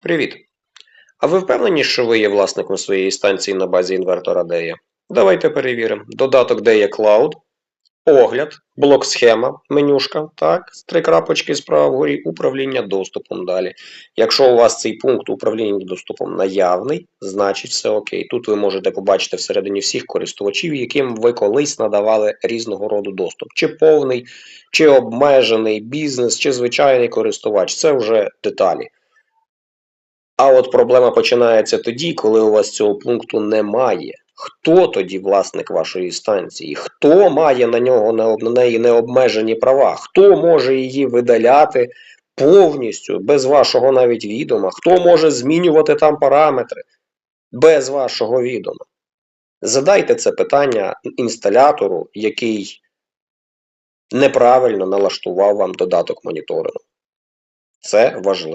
Привіт! А ви впевнені, що ви є власником своєї станції на базі інвертора DEA? Давайте перевіримо. Додаток DEA Cloud, огляд, блок-схема, менюшка, так, три крапочки справа вгорі, управління доступом далі. Якщо у вас цей пункт управління доступом наявний, значить все окей. Тут ви можете побачити всередині всіх користувачів, яким ви колись надавали різного роду доступ. Чи повний, чи обмежений бізнес, чи звичайний користувач. Це вже деталі. А от проблема починається тоді, коли у вас цього пункту немає. Хто тоді власник вашої станції? Хто має на нього на неї необмежені права? Хто може її видаляти повністю, без вашого навіть відома? Хто може змінювати там параметри без вашого відома? Задайте це питання інсталятору, який неправильно налаштував вам додаток моніторингу. Це важливо.